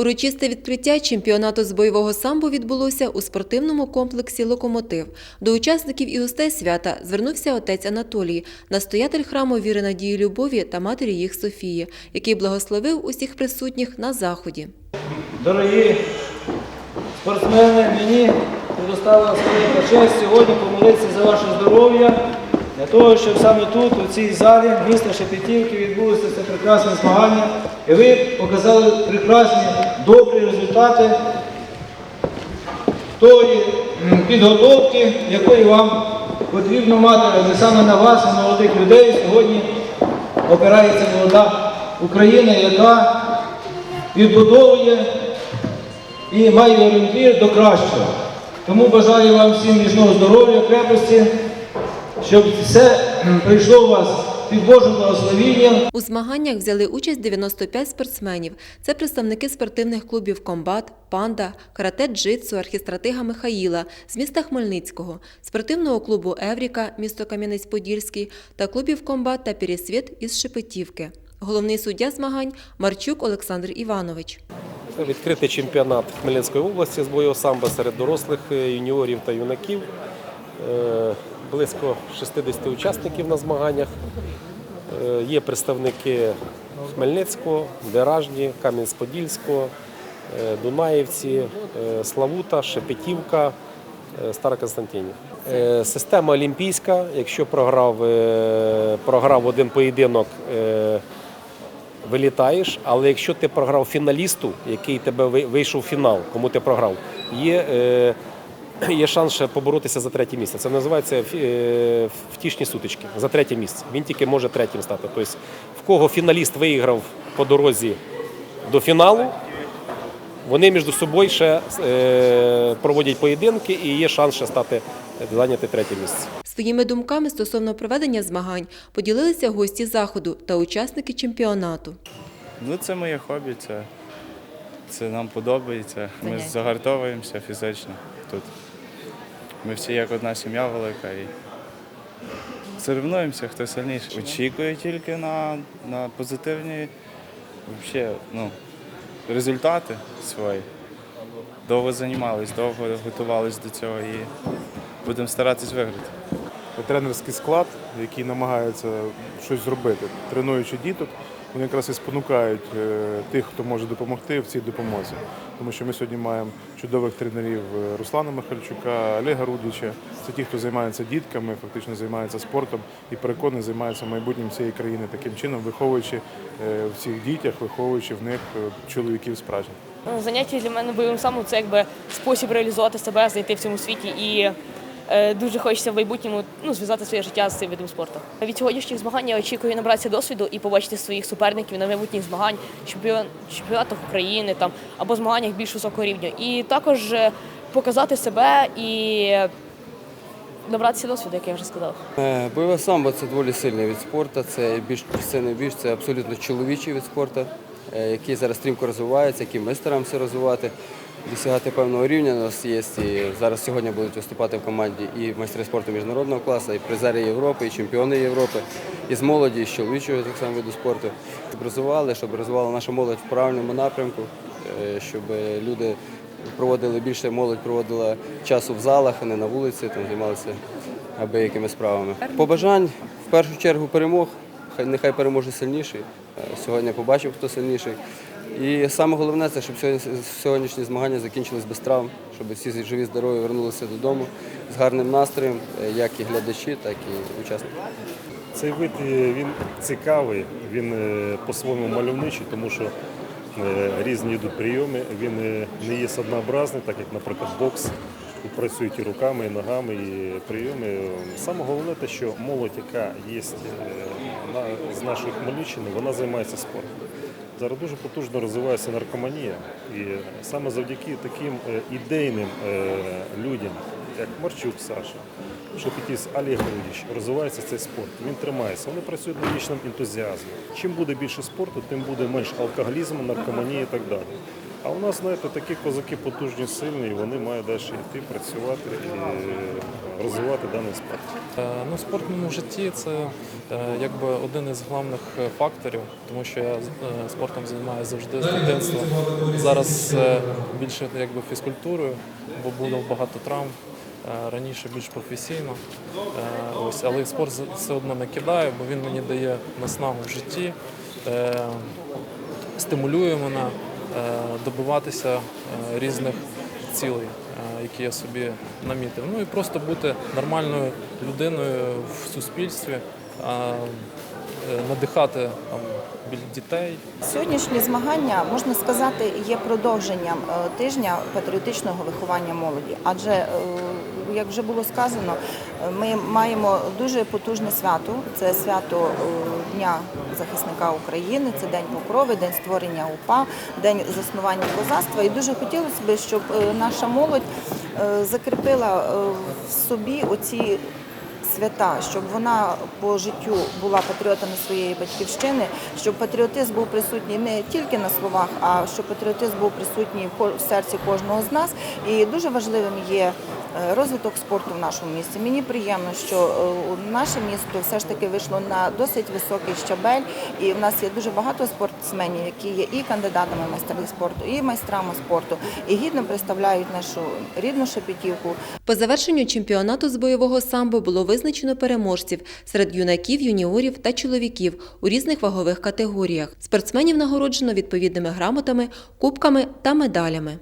Урочисте відкриття чемпіонату з бойового самбо відбулося у спортивному комплексі Локомотив. До учасників і гостей свята звернувся отець Анатолій, настоятель храму віри надії любові та матері їх Софії, який благословив усіх присутніх на заході. Дорогі спортсмени, мені предоставила велика честь сьогодні помолитися за ваше здоров'я, для того, щоб саме тут, у цій залі міста Шепетівки, відбулося це прекрасне змагання. І ви показали прекрасні, добрі результати тої підготовки, якої вам потрібно мати, але саме на вас, на молодих людей, сьогодні опирається молода Україна, яка відбудовує і має орієнтир до кращого. Тому бажаю вам всім міцного здоров'я, крепості, щоб все прийшло у вас під Божим благословінням. У змаганнях взяли участь 95 спортсменів. Це представники спортивних клубів Комбат, Панда, Карате Джитсу, архістратига Михаїла з міста Хмельницького, спортивного клубу Евріка, місто Кам'янець-Подільський та клубів Комбат та Пересвіт із Шепетівки. Головний суддя змагань Марчук Олександр Іванович. Відкритий чемпіонат Хмельницької області з бойового самбо серед дорослих е, юніорів та юнаків. Е, Близько 60 учасників на змаганнях. Е, Є представники Хмельницького, Деражні, Кам'янець-Подільського, е, Дунаївці, е, Славута, Шепетівка, Староконстантинів. Е, Система олімпійська. Якщо програв, програв один поєдинок, вилітаєш, але якщо ти програв фіналісту, який тебе вийшов в фінал, кому ти програв, є, є шанс ще поборотися за третє місце. Це називається е, втішні сутички за третє місце. Він тільки може третім стати. Тобто, в кого фіналіст виіграв по дорозі до фіналу, вони між собою ще е, проводять поєдинки і є шанс ще стати зайняти третє місце. Своїми думками стосовно проведення змагань поділилися гості заходу та учасники чемпіонату. Ну, це моє хобі, це, це нам подобається. Ми загартовуємося фізично тут. Ми всі як одна сім'я велика і соревнуємося, хто сильніший. Очікую тільки на, на позитивні вообще, ну, результати свої. Довго займались, довго готувались до цього і будемо старатись виграти. Тренерський склад, який намагається щось зробити. Тренуючи діток, вони якраз і спонукають е, тих, хто може допомогти в цій допомозі. Тому що ми сьогодні маємо чудових тренерів е, Руслана Михальчука, Олега Рудича. Це ті, хто займається дітками, фактично займається спортом і переконаний займається майбутнім цієї країни таким чином, виховуючи е, в цих дітях, виховуючи в них чоловіків справжніх. Ну, Заняття для мене бойовим самом це якби спосіб реалізувати себе, знайти в цьому світі і дуже хочеться в майбутньому ну, зв'язати своє життя з цим видом спорту. Від сьогоднішніх змагань я очікую набратися досвіду і побачити своїх суперників на майбутніх змагань, чемпіон, чемпіонатах України там або змаганнях більш високого рівня. І також е, показати себе і набратися досвіду, як я вже сказав. Е, Бойове самбо це доволі сильний від спорту, це більш сильний більш, це абсолютно чоловічий від спорту, е, який зараз стрімко розвивається, який ми стараємося розвивати, досягати певного рівня. У нас є і зараз сьогодні будуть виступати в команді і майстри спорту міжнародного класу, і призери Європи, і чемпіони Європи, і з молоді, і з чоловічого так само виду спорту. Щоб розвивали, щоб розвивала наша молодь в правильному напрямку, е, щоб люди проводили більше молодь проводила часу в залах, а не на вулиці, там займалися аби якими справами. Побажань в першу чергу перемог. Нехай переможе сильніший. Е, Сьогодні побачив, хто сильніший. І саме головне це, щоб сьогоднішні змагання закінчились без травм, щоб всі живі, здорові вернулися додому з гарним настроєм, е, як і глядачі, так і учасники. Цей вид е, він цікавий, він е, по-своєму мальовничий, тому що різні йдуть прийоми. Він не є однообразний, так як, наприклад, бокс. Тут працюють і руками, і ногами, і прийоми. Саме головне те, що молодь, яка є з нашої Хмельниччини, вона займається спортом. Зараз дуже потужно розвивається наркоманія, і саме завдяки таким е, ідейним е, людям, як Марчук Саша, Шепетіс Олег Рудіч, розвивається цей спорт. Він тримається. Вони працюють на вічному ентузіазмі. Чим буде більше спорту, тим буде менш алкоголізму, наркоманії і так далі. А у нас, знаєте, такі козаки потужні, сильні, і вони мають далі йти, працювати і розвивати даний спорт. Е, Ну, в спортному житті це е, якби один із головних е, факторів, тому що я е, спортом займаюся завжди з дитинства. Зараз е, більше якби фізкультурою, бо було багато травм. е, Раніше більш професійно. Е, Ось, але спорт все одно не кидаю, бо він мені дає наснагу в житті, е, стимулює мене е, добиватися е, різних цілей, е, які я собі намітив. Ну і просто бути нормальною людиною в суспільстві, е, надихати там, дітей, Сьогоднішні змагання можна сказати є продовженням е, тижня патріотичного виховання молоді. Адже, е, як вже було сказано, е, ми маємо дуже потужне свято. Це свято е, Дня захисника України, це День Покрови, День створення УПА, День заснування козацтва. І дуже хотілося б, щоб е, наша молодь е, закріпила е, в собі оці свята, щоб вона по життю була патріотами своєї батьківщини, щоб патріотизм був присутній не тільки на словах, а щоб патріотизм був присутній в серці кожного з нас. І дуже важливим є е, розвиток спорту в нашому місті. Мені приємно, що е, наше місто все ж таки вийшло на досить високий щабель, і в нас є дуже багато спортсменів, які є і кандидатами в майстри спорту, і майстрами спорту, і гідно представляють нашу рідну Шепетівку, По завершенню чемпіонату з бойового самбо було визначено переможців серед юнаків, юніорів та чоловіків у різних вагових категоріях. Спортсменів нагороджено відповідними грамотами, кубками та медалями.